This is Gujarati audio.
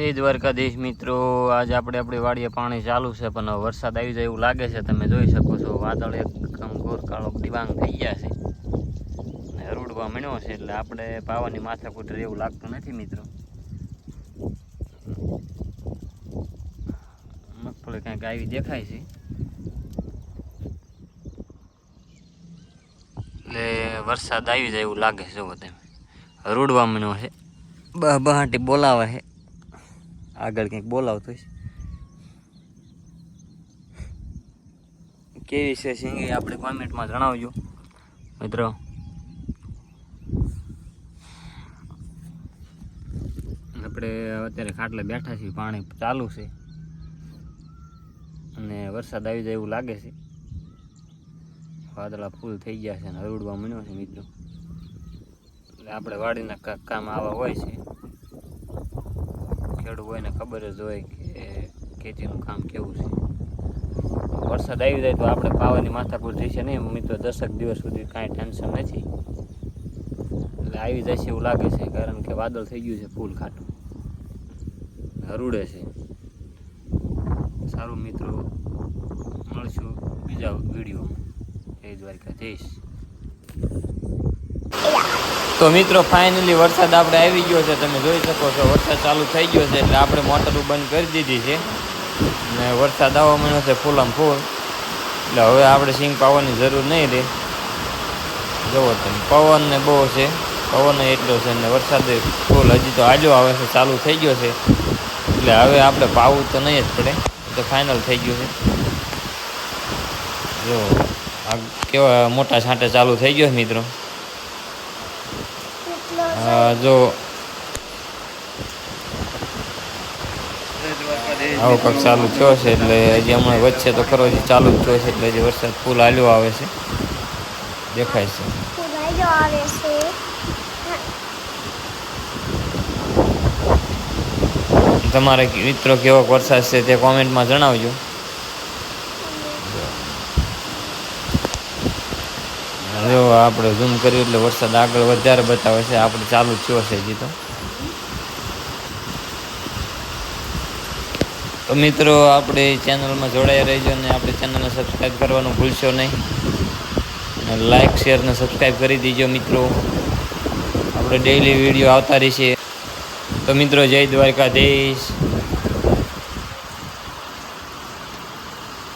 એ દ્વારકાધીશ મિત્રો, આજે આપણે આપણી વાડીએ પાણી ચાલુ છે, પણ વરસાદ આવી જાય એવું લાગે છે, તમે જોઈ શકો છો, વાદળ એકદમ કાળો દિવાંગ થઈ ગયા છે. અને રૂડવા મળ્યો છે, એટલે આપણે પાવાની માથાકૂટ રહે એવું લાગતું નથી મિત્રો. મગફળી કાંઈક આવી દેખાય છે. એટલે વરસાદ આવી જાય એવું લાગે છે તમે. રૂડવા મળ્યો છે. બહાટી બોલાવે છે. આગળ કંઈક બોલાવતો છે કેવી છે સિંગી? આપણે કોમેન્ટમાં જણાવજો. મિત્રો. આપણે અત્યારે ખાટલે બેઠા છીએ, પાણી ચાલુ છે. અને વરસાદ આવી જાય એવું લાગે છે. વાદળા ફૂલ થઈ ગયા છે અને હરડવા મળ્યો છે, મિત્રો. એટલે આપણે વાડીના કામ આવા હોય છે. ખેડૂત હોય ને ખબર જ હોય કે ખેતીનું કામ કેવું છે. વરસાદ આવી જાય તો આપણે પાવાની માથાકૂટ થશે નહીં. મિત્રો દસક દિવસ સુધી કાંઈ ટેન્શન નથી. એટલે આવી જશે એવું લાગે છે, કારણ કે વાદળ થઈ ગયું છે ફૂલ ખાટું. હરુડે છે. સારું મિત્રો, મળશું બીજા વિડીયોમાં. જય દ્વારકાધીશ. તો મિત્રો ફાઇનલી વરસાદ આપણે આવી ગયો છે. તમે જોઈ શકો છો, વરસાદ ચાલુ થઈ ગયો છે એટલે આપણે મોટર બંધ કરી દીધી છે. ને વરસાદ આવવા માંડ્યો છે ફૂલમ ફૂલ. એટલે હવે આપણે સિંગ પાવાની જરૂર નહીં રહે. જુઓ તમે, પવન ને બહુ છે. પવન એટલો છે ને વરસાદ ફૂલ. હજી તો આજો આવે છે, ચાલુ થઈ ગયો છે. એટલે હવે આપણે પાવું તો નહીં જ પડે. તો ફાઇનલ થઈ ગયું છે. જો આ કેવા મોટા છાંટે ચાલુ થઈ ગયો છે મિત્રો. હા, જો. આવો કાંક ચાલુ થયો છે એટલે હજી હમણાં વચ્ચે તો ખરો હજી ચાલુ જ થયો છે એટલે હજી વરસાદ ફૂલ હાલ્યો આવે છે. દેખાય છે. તમારે મિત્રો કેવો વરસાદ છે તે કોમેન્ટમાં જણાવજો. જો આપણે ઝૂમ કર્યું એટલે વરસાદ આગળ વધારે બતાવે છે. આપણે ચાલુ થયો છે હજી તો. તો મિત્રો, આપણે ચેનલમાં જોડાઈ રહીજો અને આપણે ચેનલને સબસ્ક્રાઈબ કરવાનું ભૂલશો નહીં. લાઇક શેર ને સબસ્ક્રાઈબ કરી દીજો મિત્રો. આપણે ડેઈલી વીડિયો આવતા રહેશે તો મિત્રો, જય દ્વારકાધીશ.